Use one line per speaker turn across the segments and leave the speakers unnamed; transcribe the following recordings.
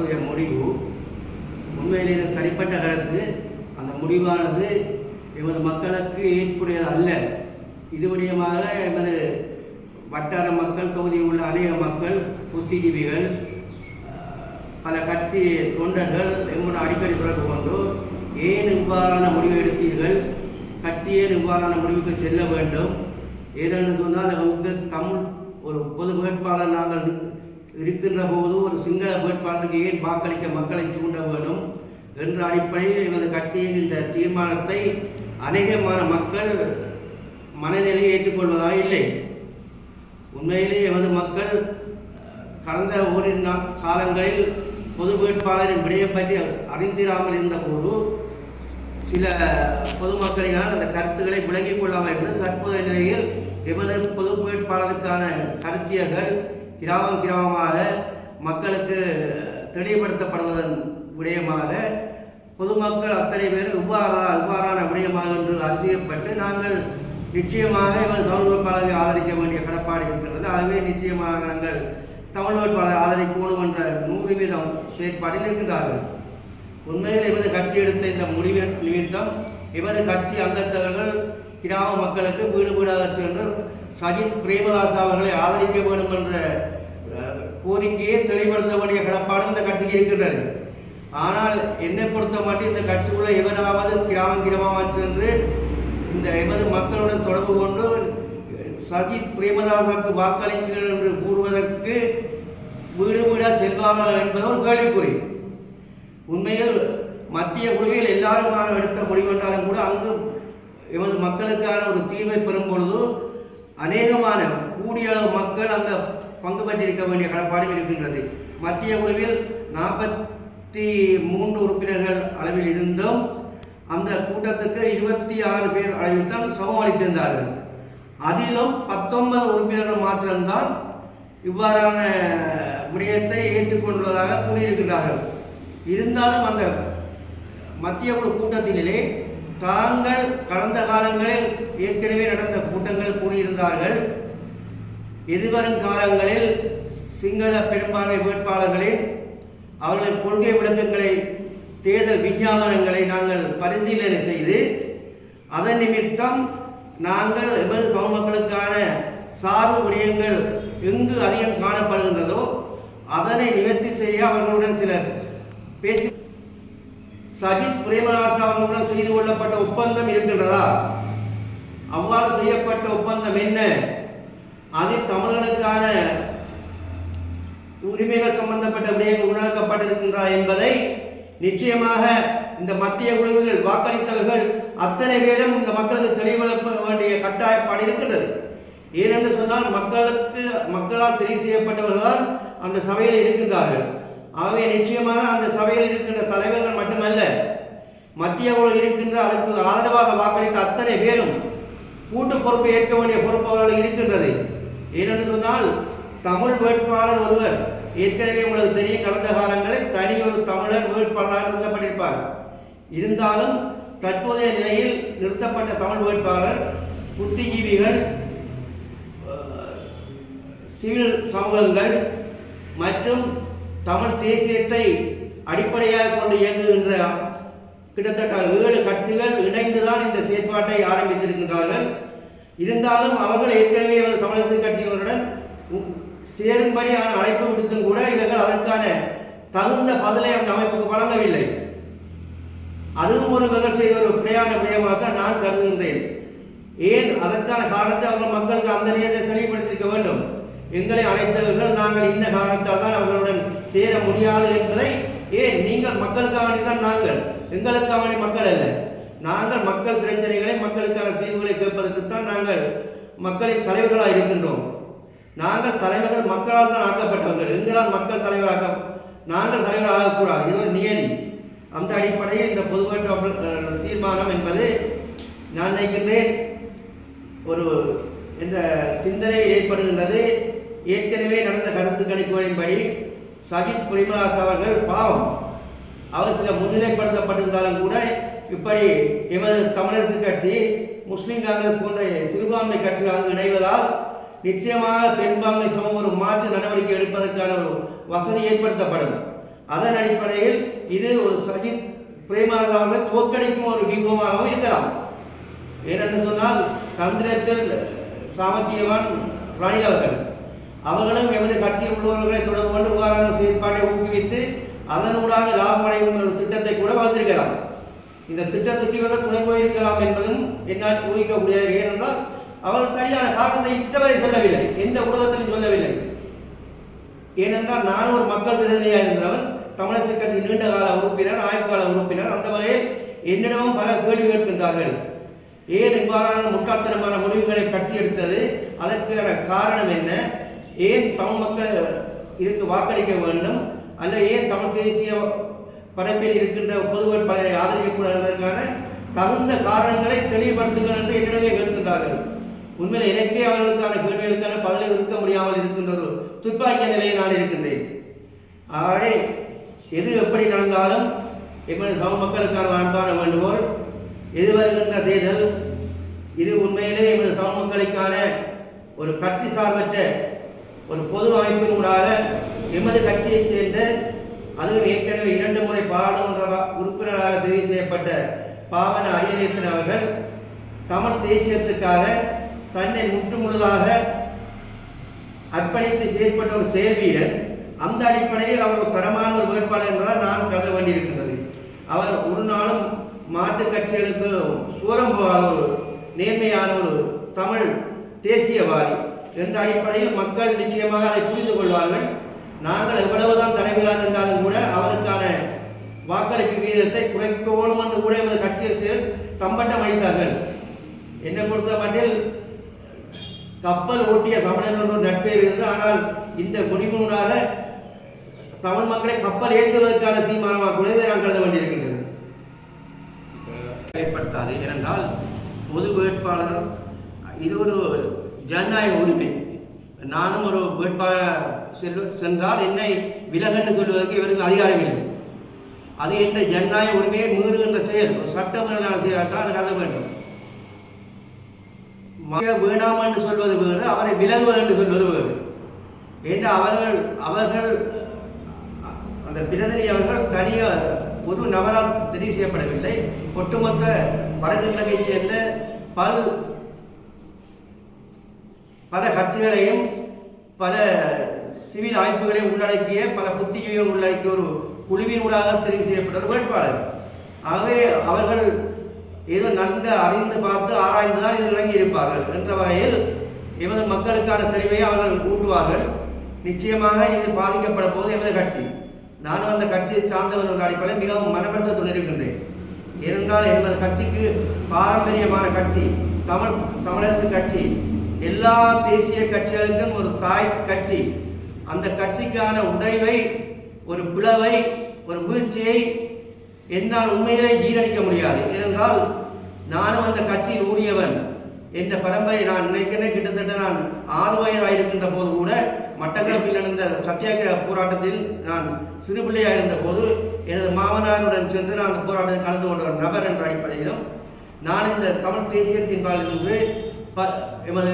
தற்போதைய முடிவு உண்மையிலே தனிப்பட்ட கருத்து. அந்த முடிவானது எமது மக்களுக்கு ஏற்புடையது அல்ல. இது விடயமாக எமது வட்டார மக்கள் தொகுதியில் உள்ள அநேக மக்கள் புத்திஜீவிகள் பல கட்சி தொண்டர்கள் எங்களுடன் அடிக்கடி தொடர்பு கொண்டு ஏன் இவ்வாறான முடிவு எடுத்தீர்கள்? கட்சி ஏன் இவ்வாறான முடிவுக்கு செல்ல வேண்டும்? ஏனென்று சொன்னால் நமக்கு தமிழ் ஒரு பொது வேட்பாளர் நாங்கள் இருக்கின்ற போது ஒரு சிங்கள வேட்பாளருக்கு ஏன் வாக்களிக்க மக்களை தூண்ட வேண்டும் என்ற அடிப்படையில் எமது கட்சியின் இந்த தீர்மானத்தை அநேகமான மக்கள் மனநிலையை ஏற்றுக்கொள்வதாக இல்லை. உண்மையிலே எமது மக்கள் கடந்த ஓரிரு நாள் காலங்களில் பொது வேட்பாளரின் விடயம் பற்றி அறிந்திராமல் இருந்தபோது சில பொதுமக்களினால் அந்த கருத்துக்களை விளங்கிக் கொள்ளாமல் இருந்தது. தற்போதைய நிலையில் எமது பொது வேட்பாளருக்கான கருத்தியர்கள் கிராமம் கிராமமாக மக்களுக்கு தெளிவுபடுத்தப்படுவதன் விடயமாக பொதுமக்கள் அத்தனை பேர் இவ்வாறா இவ்வாறான விடயமாக என்று அதிசயப்பட்டு நாங்கள் நிச்சயமாக இவர் தமிழ் வேட்பாளரை ஆதரிக்க வேண்டிய கடப்பாடு இருக்கிறது ஆகவே நிச்சயமாக நாங்கள் தமிழ் வேட்பாளரை ஆதரிக்கணும் என்ற நூறு வீதம் செயற்பாட்டில் இருக்கின்றார்கள். உண்மையில் எமது கட்சி எடுத்த இந்த முடிவு நிமித்தம் எமது கட்சி அங்கத்தவர்கள் கிராம மக்களுக்கு வீடு வீடாக சென்று சஜித் பிரேமதாஸ் அவர்களை ஆதரிக்க வேண்டும் என்ற கோரிக்கையை தெளிவுபடுத்த வேண்டிய கடப்பாடும் இந்த கட்சிக்கு இருக்கின்றது. ஆனால் என்னை பொறுத்த மட்டும் இந்த கட்சிக்குள்ள எவராவது கிராமம் கிராமமாக சென்று இந்த எமது மக்களுடன் தொடர்பு கொண்டு சஜித் பிரேமதாசாவுக்கு வாக்களிக்கிறீர்கள் என்று கூறுவதற்கு வீடு வீடாக செல்வார்கள் என்பது ஒரு கேள்விக்குறி. உண்மையில் மத்திய குழுவில் எல்லாருமான எடுத்த முடிவென்றாலும் கூட அங்கு எமது மக்களுக்கான ஒரு தீர்வை பெறும் பொழுது அநேகமான கூடிய அளவு மக்கள் அங்கே பங்கு பெற்றிருக்க வேண்டிய கடப்பாடும் இருக்கின்றது. மத்திய குழுவில் நாற்பத்தி மூன்று உறுப்பினர்கள் அளவில் இருந்தும் அந்த கூட்டத்துக்கு இருபத்தி ஆறு பேர் அளவில் தான் சமமளித்திருந்தார்கள் அதிலும் பத்தொன்பது உறுப்பினர்கள் மாத்திரம்தான் இவ்வாறான விடயத்தை ஏற்றுக்கொள்வதாக கூறியிருக்கிறார்கள் இருந்தாலும் அந்த மத்திய குழு கூட்டத்திலே தாங்கள் கடந்த காலங்களில் ஏற்கனவே நடந்த கூட்டங்கள் கூறியிருந்தார்கள் எதிர்வரும் காலங்களில் சிங்கள பெரும்பான்மை வேட்பாளர்களின் அவர்களின் கொள்கை விளக்கங்களை தேர்தல் விஞ்ஞாபனங்களை நாங்கள் பரிசீலனை செய்து அதன் நிமித்தம் நாங்கள் எமது சமமக்களுக்கான சார்பு விடயங்கள் எங்கு அதிகம் காணப்படுகின்றதோ அதனை நிவர்த்தி செய்ய அவர்களுடன் சில பேச்சு சஜித் பிரேமதாஸ் அவர்களுடன் செய்து கொள்ளப்பட்ட ஒப்பந்தம் இருக்கின்றதா? அவ்வாறு செய்யப்பட்ட ஒப்பந்தம் என்ன? அதில் தமிழர்களுக்கான உரிமைகள் சம்பந்தப்பட்ட விடயங்கள் உணர்த்தப்பட்டிருக்கின்றா என்பதை நிச்சயமாக இந்த மத்திய குழுவுகள் வாக்களித்தவர்கள் அத்தனை பேரும் இந்த மக்களுக்கு தெளிவுபடுத்த வேண்டிய கட்டாயப்பாடு இருக்கின்றது. ஏனென்று சொன்னால் மக்களுக்கு மக்களால் தெரிவு செய்யப்பட்டவர்கள் தான் அந்த சபையில் இருக்கின்றார்கள். ஆகவே நிச்சயமாக அந்த சபையில் இருக்கின்ற தலைவர்கள் மட்டுமல்ல மத்திய குழு இருக்கின்ற அதற்கு ஆதரவாக வாக்களித்த அத்தனை பேரும் கூட்டு பொறுப்பை ஏற்க வேண்டிய பொறுப்பு அவர்கள் இருக்கின்றது. ஏனென்று சொன்னால் தமிழ் வேட்பாளர் ஒருவர் ஏற்கனவே உங்களுக்கு தெரியும் கடந்த காலங்களில் தனி ஒரு தமிழர் வேட்பாளராக நிறுத்தப்பட்டிருப்பார். இருந்தாலும் தற்போதைய நிலையில் நிறுத்தப்பட்ட தமிழ் வேட்பாளர் புத்திஜீவிகள் சிவில் சமூகங்கள் மற்றும் தமிழ் தேசியத்தை அடிப்படையாக கொண்டு இயங்குகின்ற கிட்டத்தட்ட ஏழு கட்சிகள் இணைந்துதான் இந்த செயற்பாட்டை ஆரம்பித்திருக்கின்றார்கள். இருந்தாலும் அவர்கள் ஏற்கனவே தமிழரசு கட்சிகளுடன் சேரும்படி சேரும்படியான அழைப்பு விடுத்தும் கூட இவர்கள் அதற்கான தகுந்த பதிலை அந்த அமைப்புக்கு வழங்கவில்லை. அதுவும் ஒரு இவர்கள் செய்த ஒரு பிழையான விடயமாக தான் நான் கருதுகின்றேன். ஏன்? அதற்கான காரணத்தை அவர்கள் மக்களுக்கு அந்த நேரத்தை தெளிவுபடுத்தியிருக்க வேண்டும். எங்களை அழைத்தவர்கள் நாங்கள் இந்த காரணத்தால் தான் அவர்களுடன் சேர முடியாது என்பதை ஏன் நீங்கள் மக்களுக்காக வேண்டி தான் நாங்கள்? எங்களுக்காக வேண்டி மக்கள் அல்ல. நாங்கள் மக்கள் பிரச்சனைகளை மக்களுக்கான தீர்வுகளை கேட்பதற்குத்தான் நாங்கள் மக்களின் தலைவர்களாக இருக்கின்றோம். நாங்கள் தலைவர்கள் மக்களால் தான் ஆக்கப்பட்டவர்கள். எங்களால் மக்கள் தலைவராக நாங்கள் தலைவர் ஆகக்கூடாது. இது ஒரு நியதி. அந்த அடிப்படையில் இந்த பொதுவேற்ற தீர்மானம் என்பது நான் நினைக்கின்றேன் ஒரு இந்த சிந்தனை ஏற்படுகின்றது. ஏற்கனவே நடந்த கருத்து கணிப்புகளின்படி சஜித் பிரேமதாஸ் அவர்கள் பாவம். அவர் சில முன்னிலைப்படுத்தப்பட்டிருந்தாலும் கூட இப்படி எமது தமிழரசு கட்சி முஸ்லீம் காங்கிரஸ் போன்ற சிறுபான்மை கட்சிகள் அங்கு இணைவதால் நிச்சயமாக பெரும்பான்மை சமம் ஒரு மாற்று நடவடிக்கை எடுப்பதற்கான ஒரு வசதி ஏற்படுத்தப்படும். அதன் அடிப்படையில் இது ஒரு சஜித் பிரேமதாசை தோற்கடிக்கும் ஒரு வியூகமாகவும் இருக்கலாம். ஏனென்று சொன்னால் தந்திரத்தில் சாமர்த்தியவான் ரணில் அவர்கள் அவர்களும் எமது கட்சியில் உள்ளவர்களை தொடர்பு கொண்டு இவ்வாறான செயற்பாட்டை ஊக்குவித்து அதனூடாக லாபம் அடையும் ஒரு திட்டத்தை கூட வளர்த்திருக்கலாம். இந்த திட்டத்துக்கு இவர்கள் துணை போயிருக்கலாம் என்பதும் என்னால் ஊகிக்க முடியாது. ஏனென்றால் அவர்கள் சரியான காரணத்தை இற்றவரை சொல்லவில்லை. எந்த ஊடகத்திலும் சொல்லவில்லை. ஏனென்றால் நான் ஒரு மக்கள் பிரதிநிதியாக இருந்தவன். தமிழரசு கட்சி நீண்ட கால உறுப்பினர் ஆய்வுக்கால உறுப்பினர். அந்த வகையில் என்னிடமும் பல கேள்வி கேட்கின்றார்கள் ஏன் இவ்வாறான முட்டாள்தனமான முடிவுகளை கட்சி எடுத்தது? அதற்கான காரணம் என்ன? ஏன் தமிழ் மக்கள் இதுக்கு வாக்களிக்க வேண்டும்? அல்ல ஏன் தமிழ் தேசிய பரப்பில் இருக்கின்ற பொது வேட்பாளரை ஆதரிக்கக்கூடாததற்கான தகுந்த காரணங்களை தெளிவுபடுத்துங்கள் என்று என்னிடமே கேட்கின்றார்கள் உண்மையில் எனக்கே அவர்களுக்கான கேள்விகளுக்கான பதிலை இருக்க முடியாமல் இருக்கின்ற ஒரு துப்பாக்கிய நிலையை நான் இருக்கின்றேன். ஆகவே எது எப்படி நடந்தாலும் எப்படி சம மக்களுக்கான அன்பான வேண்டுகோள் எது வருகின்ற தேர்தல் இது உண்மையிலே எமது சம மக்களுக்கான ஒரு கட்சி சார்பற்ற ஒரு பொது அமைப்பின் ஊடாக எமது கட்சியைச் சேர்ந்த அதிலும் ஏற்கனவே இரண்டு முறை பாராளுமன்ற உறுப்பினராக தெரிவு செய்யப்பட்ட பாவன அரியநேத்தன் அவர்கள் தமிழ் தேசியத்துக்காக தன்னை முற்றுமுழுதாக அர்ப்பணித்து செயற்பட்ட ஒரு செயல்வீரர் அந்த அடிப்படையில் அவர் ஒரு தரமான ஒரு வேட்பாளர் என்பதால் நான் கருத வேண்டியிருக்கின்றது. அவர் ஒரு நாளும் மாற்றுக் கட்சிகளுக்கு சூரம் போகாத ஒரு நேர்மையான ஒரு தமிழ் தேசியவாதி. என்ற அடிப்படையில் மக்கள் நிச்சயமாக அதை புரிந்து கொள்வார்கள். நாங்கள் எவ்வளவுதான் தலைவர்களாக இருந்தாலும் கூட அவருக்கான வாக்களிப்பு வீதத்தை குறைக்கணும் என்று கூட எமது கட்சியில் சேர் தம்பட்டம் அளித்தார்கள் என்னை பொறுத்த மட்டில் கப்பல் ஓட்டிய தமிழன் என்ற ஒரு நட்பேர் இருந்தது. ஆனால் இந்த முடிவினூடாக தமிழ் மக்களை கப்பல் ஏற்றுவதற்கான தீர்மானமாக கூட இதை நான் கருத வேண்டியிருக்கின்றது. ஏற்படுத்தாது. ஏனென்றால் பொது வேட்பாளர் இது ஒரு ஜனநாயக உரிமை. நானும் ஒரு வேட்பாளர் செல் சென்றால் என்னை விலகென்று சொல்வதற்கு இவருக்கு அதிகாரம் இல்லை. அது என்ற ஜனநாயக உரிமையை மீறுகின்ற செயல். ஒரு சட்டமன்ற செயலாக அது கருத வேண்டும். மக வேணாம் என்று சொல்வது வேறு அவரை விலகுவது என்று சொல்வது வேறு. என்று அவர்கள் அவர்கள் அந்த பிரதிநிதி அவர்கள் தனியாக ஒரு நபரால் தெரிவு செய்யப்படவில்லை. ஒட்டுமொத்த வடக்கு கிழக்கை சேர்ந்த பல் பல கட்சிகளையும் பல சிவில் அமைப்புகளையும் உள்ளடக்கிய பல புத்திஜீவிகள் உள்ளடக்கிய ஒரு குழுவினூடாக தெரிவு செய்யப்பட்ட ஒரு வேட்பாளர். ஆகவே அவர்கள் ஏதோ நன்கு அறிந்து பார்த்து ஆராய்ந்து தான் இதில் இறங்கி இருப்பார்கள் என்ற வகையில் எமது மக்களுக்கான தெளிவை அவர்கள் கூட்டுவார்கள் நிச்சயமாக இது பாதிக்கப்பட போது எமது கட்சி. நானும் அந்த கட்சியை சார்ந்தவர்கள் என்ற அடிப்படையில் மிகவும் மனப்படுத்தத்துடன் இருக்கின்றேன் ஏனென்றால் எமது கட்சிக்கு பாரம்பரியமான கட்சி தமிழ் தமிழரசு கட்சி. எல்லா தேசிய கட்சிகளுக்கும் ஒரு தாய் கட்சி. அந்த கட்சிக்கான உடைவை ஒரு பிளவை ஒரு வீழ்ச்சியை என்னால் உண்மையிலே ஜீரணிக்க முடியாது. ஏனென்றால் நானும் அந்த கட்சியில் ஊறியவன் என்ற பரம்பரை நான் நினைக்கிறேன் கிட்டத்தட்ட நான் ஆறு வயதாக இருக்கின்ற போது கூட மட்டக்களப்பில் நடந்த சத்தியாகிரக போராட்டத்தில் நான் சிறு பிள்ளையாக இருந்த போது எனது மாமனாருடன் சென்று நான் அந்த போராட்டத்தில் கலந்து கொண்ட ஒரு நபர் என்ற அடிப்படையிலும் நான் இந்த தமிழ் தேசியத்தின் பால் நின்று எமது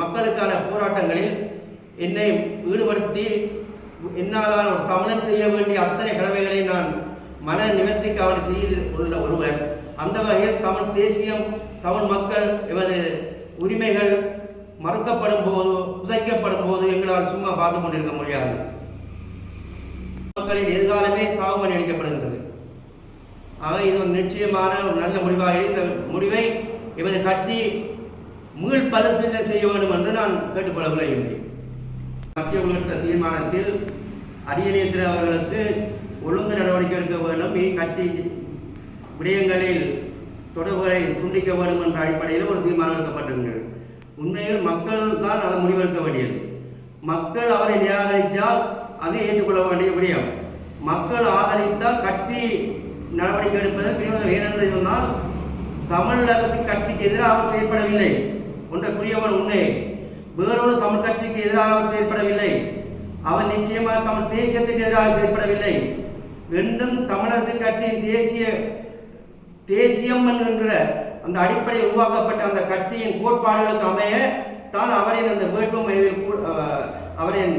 மக்களுக்கான போராட்டங்களில் என்னை ஈடுபடுத்தி என்னால் ஒரு தமிழன் செய்ய வேண்டிய அத்தனை கடமைகளை நான் மன நிமித்திக்கு அவனை செய்து உள்ள ஒருவர். அந்த வகையில் தமிழ் தேசியம் தமிழ் மக்கள் எமது உரிமைகள் மறுக்கப்படும் போது புதைக்கப்படும் போது எங்களால் சும்மா பார்த்து கொண்டிருக்க முடியாது. மக்களின் எதிர்காலமே சாகுமணி அளிக்கப்படுகின்றது. ஆக இது ஒரு நிச்சயமான ஒரு நல்ல முடிவாக இந்த முடிவை எமது கட்சி மீள் பரிசீலனை செய்ய வேண்டும் என்று நான் கேட்டுக்கொள்ள விரும்புகிறேன் மத்திய உள்ளிட்ட தீர்மானத்தில் அரியநேத்திர அவர்களுக்கு ஒழுங்கு நடவடிக்கை எடுக்க வேண்டும். இனி கட்சி விடயங்களில் தொடர்புகளை துண்டிக்க வேண்டும் என்ற அடிப்படையில் ஒரு தீர்மானம் எடுக்கப்பட்டிருக்கிறது. உண்மையில் மக்கள் தான் அதை முடிவெடுக்க வேண்டியது. மக்கள் அவரை நிராகரித்தால் அதை ஏற்றுக்கொள்ள வேண்டிய விடயம். மக்கள் ஆதரித்தால் கட்சி நடவடிக்கை எடுப்பதற்கு பிரயோஜனம் ஏனென்று சொன்னால் தமிழ் அரசு கட்சிக்கு எதிராக அவர் செயல்படவில்லை புரியவன் உண்மை. வேறொரு தமிழ் கட்சிக்கு எதிராக அவர் செயல்படவில்லை அவர் நிச்சயமாக தமிழ் தேசியத்துக்கு எதிராக செயல்படவில்லை என்றும் தமிழரசு கட்சியின் தேசிய தேசியம் என்கின்ற அந்த அடிப்படையில் உருவாக்கப்பட்ட அந்த கட்சியின் கோட்பாடுகளுக்கு அமைய தான் அவரின் அந்த வேட்புமனுவில் கூ- அவரின்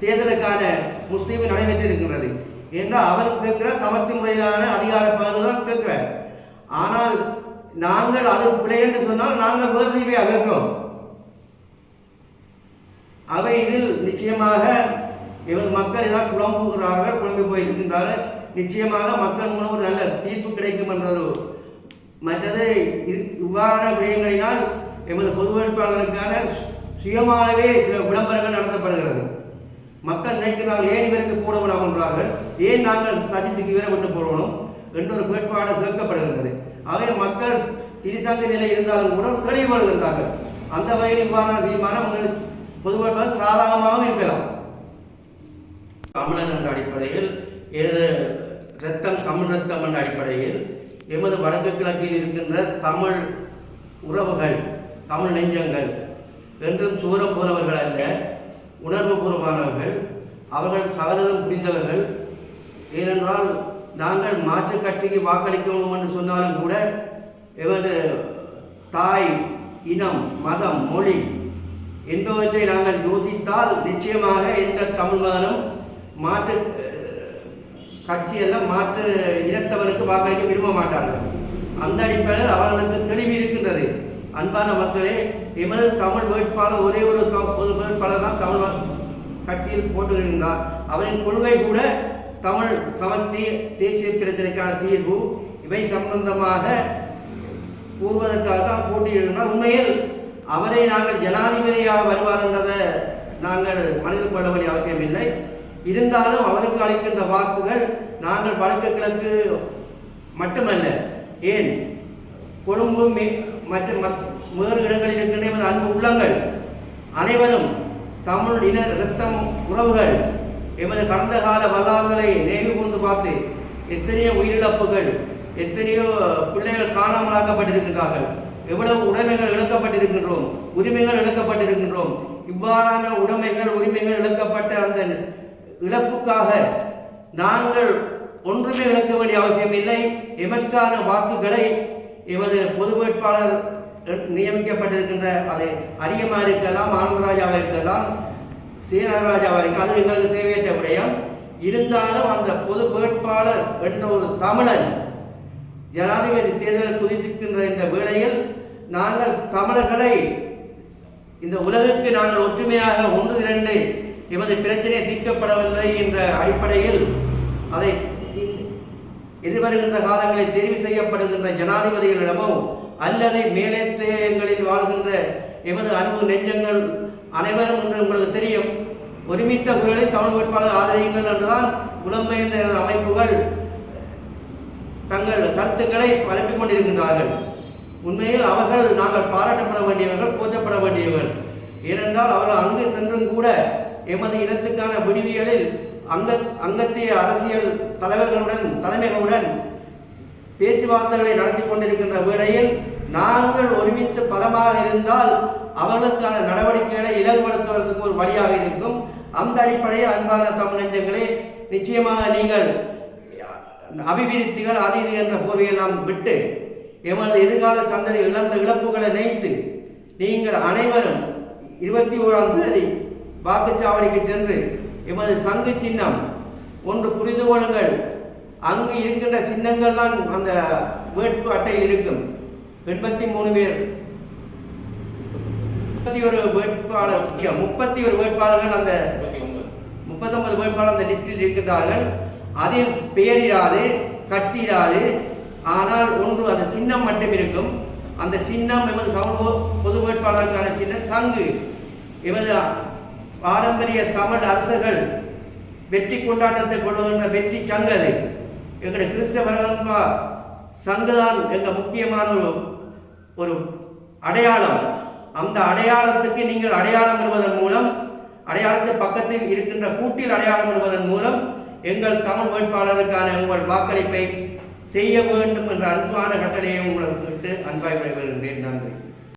தேர்தலுக்கான முஸ்லீம் நடைபெற்றிருக்கின்றது. என்றால் அவருக்கு இருக்கிற சமஸ்தி முறையிலான அதிகார பகிர்வு ஆனால் நாங்கள் அது பிழை என்று சொன்னால் நாங்கள் வேறு தீவை அகற்றோம். அவை இதில் நிச்சயமாக இவர் மக்கள் ஏதாவது குழம்புகிறார்கள் குழம்பி போயிருக்கின்றார்கள். நிச்சயமாக மக்கள் மூலம் ஒரு நல்ல தீர்ப்பு கிடைக்கும் என்றது மற்றது இவ்வாறான விடயங்களினால் எமது பொது வேட்பாளருக்கான சுயமாகவே சில விளம்பரங்கள் நடத்தப்படுகிறது. மக்கள் நினைக்கிறார்கள் ஏன் இவருக்கு போட விடாமன்றார்கள் ஏன் நாங்கள் சஜித்துக்கு இவரை விட்டு போடணும்? என்ற ஒரு வேட்பாடு கேட்கப்படுகின்றது. ஆகவே மக்கள் திரிசங்க நிலை இருந்தாலும் கூட தெளிவுகள் இருந்தார்கள் அந்த வகையில் இவ்வாறான தீர்மானம் உங்கள் பொதுவாக சாதகமாகவும் இருக்கலாம். தமிழன் என்ற அடிப்படையில் ஏது ரத்தம் தமிழ் ரத்தம் என்ற அடிப்படையில் எமது வடக்கு கிழக்கில் இருக்கின்ற தமிழ் உறவுகள் தமிழ் நெஞ்சங்கள் என்றும் சூரம் போனவர்கள் அல்ல உணர்வுபூர்வமானவர்கள் அவர்கள் சகலதும் புரிந்தவர்கள் ஏனென்றால் நாங்கள் மாற்றுக் கட்சிக்கு வாக்களிக்கணும் என்று சொன்னாலும் கூட எமது தாய் இனம் மதம் மொழி என்பவற்றை நாங்கள் யோசித்தால் நிச்சயமாக எந்த தமிழ் மதனும் மாற்று கட்சி எல்லாம் மாற்று இனத்தவனுக்கு வாக்களிக்க விரும்ப மாட்டார்கள். அந்த அடிப்படையில் அவர்களுக்கு தெளிவு இருக்கின்றது. அன்பான மக்களே எமது தமிழ் வேட்பாளர் ஒரே ஒரு பொது வேட்பாளர் தான் தமிழ் கட்சியில் போட்டிருந்தார் அவரின் கொள்கை கூட தமிழ் சமஸ்தி தேசிய பிரச்சனைக்கான தீர்வு இவை சம்பந்தமாக கூறுவதற்காக தான் போட்டியிடுகிறார் உண்மையில் அவரை நாங்கள் ஜனாதிபதியாக வருவார் என்றதை நாங்கள் மனதில் கொள்ள வேண்டிய அவசியமில்லை இருந்தாலும் அவருக்கு அளிக்கின்ற வாக்குகள் நாங்கள் வடக்கு கிழக்கு மட்டுமல்ல. ஏன்? கொழும்பு மற்றும் மத்- வேறு இடங்களில் இருக்கின்ற அன்பு உள்ளங்கள் அனைவரும் தமிழ் இன இரத்தம் உறவுகள் எமது கடந்த கால வரலாறுகளை நினைவு கூர்ந்து பார்த்து எத்தனையோ உயிரிழப்புகள் எத்தனையோ பிள்ளைகள் காணாமலாக்கப்பட்டிருக்கின்றார்கள். எவ்வளவு உடைமைகள் இழக்கப்பட்டிருக்கின்றோம் உரிமைகள் இழக்கப்பட்டிருக்கின்றோம். இவ்வாறான உடைமைகள் உரிமைகள் இழக்கப்பட்ட அந்த இழப்புக்காக நாங்கள் ஒன்றுமே இழக்க வேண்டிய அவசியம் இல்லை. எமக்கான வாக்குகளை எமது பொது வேட்பாளர் நியமிக்கப்பட்டிருக்கின்ற அது அரியமா இருக்கலாம் ஆனந்தராஜாவாக இருக்கலாம் சீனராஜா வரைக்கும் அது எங்களுக்கு தேவையற்ற விடயம்? இருந்தாலும் அந்த பொது வேட்பாளர் என்ற ஒரு தமிழன் ஜனாதிபதி தேர்தல் குதித்திருக்கின்ற இந்த வேளையில் நாங்கள் தமிழர்களை இந்த உலகுக்கு நாங்கள் ஒற்றுமையாக ஒன்று திரண்டு எமது பிரச்சனை தீர்க்கப்படவில்லை என்ற அடிப்படையில் அதை எதிர்வருகின்ற காலங்களில் தெரிவு செய்யப்படுகின்ற ஜனாதிபதிகளிடமோ அல்லது மேலேத்தேயங்களில் வாழ்கின்ற எமது அன்பு நெஞ்சங்கள் அனைவரும் என்று உங்களுக்கு தெரியும். ஒருமித்த குரலை தமிழ் வேட்பாளர் ஆதரியுங்கள் என்றுதான் புலம்பெயர்ந்த அமைப்புகள் தங்கள் கருத்துக்களை பரப்பிக் கொண்டிருக்கின்றார்கள். உண்மையில் அவர்கள் நாங்கள் பாராட்டப்பட வேண்டியவர்கள் போற்றப்பட வேண்டியவர்கள். ஏனென்றால் அவர்கள் அங்கு சென்றும் கூட எமது இனத்துக்கான விடிவியலில் அங்க அங்கத்திய அரசியல் தலைவர்களுடன் தலைமைகளுடன் பேச்சுவார்த்தைகளை நடத்தி கொண்டிருக்கின்ற வேளையில் நாங்கள் ஒருமித்து பலமாக இருந்தால் அவர்களுக்கான நடவடிக்கைகளை இலகுபடுத்துவதற்கு ஒரு வழியாக இருக்கும். அந்த அடிப்படையில் அன்பான தமிழஞ்சங்களே நிச்சயமாக நீங்கள் அபிவிருத்திகள் அது இது என்ற நாம் விட்டு எமது எதிர்கால சந்ததி இழந்த இழப்புகளை நினைத்து நீங்கள் அனைவரும் இருபத்தி ஓராம் தேதி வாக்குச்சாவடிக்கு சென்று எமது சங்கு சின்னம் ஒன்று புரிந்து கொள்ளுங்கள். அங்கு இருக்கின்ற சின்னங்கள் தான் அந்த வேட்பு அட்டையில் இருக்கும். எண்பத்தி மூணு பேர் முப்பத்தி ஒரு வேட்பாளர் முப்பத்தி ஒரு வேட்பாளர்கள் அந்த முப்பத்தொன்பது வேட்பாளர் அந்த லிஸ்டில் இருக்கின்றார்கள் அதில் பெயர் இராது கட்சி இராது. ஆனால் ஒன்று அந்த சின்னம் மட்டும் இருக்கும். அந்த சின்னம் எமது சமூக பொது வேட்பாளருக்கான சின்னம் சங்கு. எமது பாரம்பரிய தமிழ் அரசர்கள் வெற்றி கொண்டாட்டத்தை கொள்ளுகின்ற வெற்றி சங்கு அது. எங்களுடைய கிறிஸ்தவ சங்குதான் எங்கள் முக்கியமான ஒரு ஒரு அடையாளம். அந்த அடையாளத்துக்கு நீங்கள் அடையாளம் இடுவதன் மூலம் அடையாளத்து பக்கத்தில் இருக்கின்ற கூட்டில் அடையாளம் இடுவதன் மூலம் எங்கள் தமிழ் வேட்பாளருக்கான உங்கள் வாக்களிப்பை செய்ய வேண்டும் என்ற அன்பான கட்டளையை உங்களுக்கு விட்டு அன்பாய் விடைபெறுகின்றேன் நன்றி.